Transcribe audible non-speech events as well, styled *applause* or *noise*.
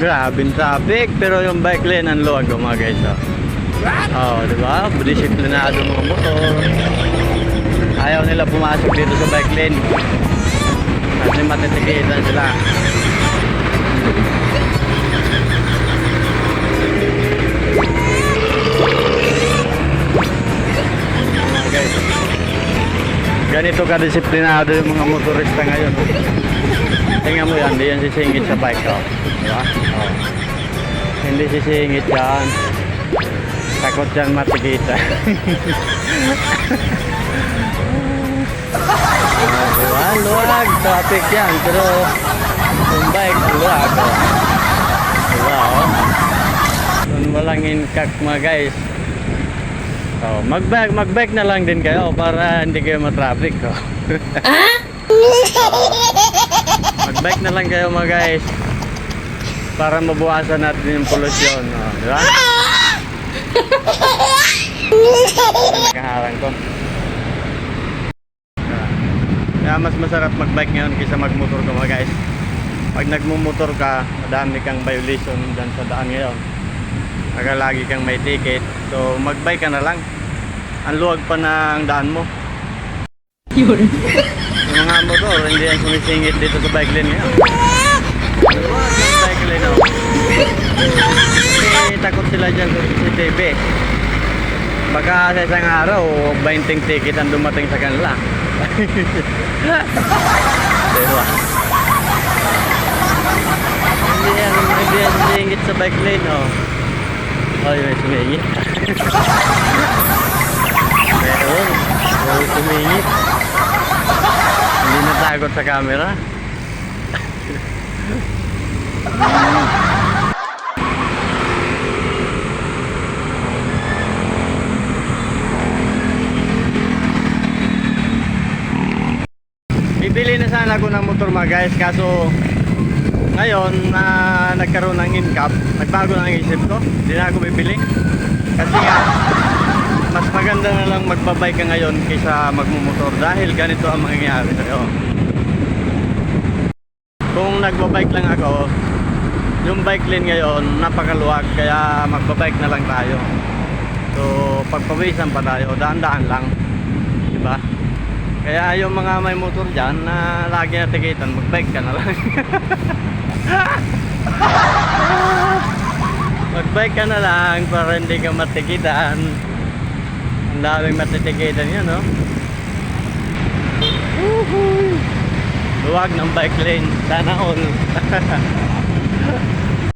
Grabing traffic, pero yung bike lane ang luwag mga guys. Oh, oh di ba? Disiplinado mga motor. Ayaw nila pumasok dito sa bike lane. Kasi matitikitan sila. Guys. Ganito ka-disiplinado yung mga motorista ngayon. Tingnan mo yan, hindi yan sisingit sa bike ko. Diba? Oh. Hindi sisingit yan. Takot yan matikita. Ah, diba? Luwag, traffic yan. Pero yung bike, luwag. Oh. Diba? Oh? Doon guys. Oh, mag-bike, mag-bike na lang din kayo para hindi kayo matraffic. Oh. Mag-bike na lang kayo mga guys. Para mabuwasan natin yung polusyon. Oh, di ba? Nakaharang ko. Kaya mas masarap mag-bike ngayon kaysa mag-motor ka mga guys. Pag nagmumotor ka, madami kang violation dyan sa daan ngayon. Aga lagi kang may ticket. So mag-bike ka na lang. Ang luwag pa ng daan mo. Yun. Mga motor, hindi yan sumisingit dito sa bike lane ngayon. Bike lane oh. Kasi takot sila dyan sa CCTV. Baka sa isang araw, 20 ticket ang dumating sa kanila. *laughs* diba? Hindi yan, hindi yan sumisingit sa bike lane oh. Oh, may sumingit. *laughs* Meron. Meron sumingit. Natakot sa camera. Bibili na sana ako ng motor mga guys kaso ngayon na nagkaroon ng income, nagbago na ang isip ko. Hindi na ako bibili. Kasi nga mas maganda na lang magbabike ka ngayon kaysa magmumotor dahil ganito ang mangyayari sa'yo. Kung nagbabike lang ako, yung bike lane ngayon napakaluwag kaya magbabike na lang tayo. So pagpawisan pa tayo, daan-daan lang. Di ba? Kaya yung mga may motor dyan na lagi na tikitan, magbike ka na lang. *laughs* magbike ka na lang para hindi ka matikitan. Ang daming matitikitan yun, no? Woohoo! Luwag ng bike lane. Sana all. *laughs*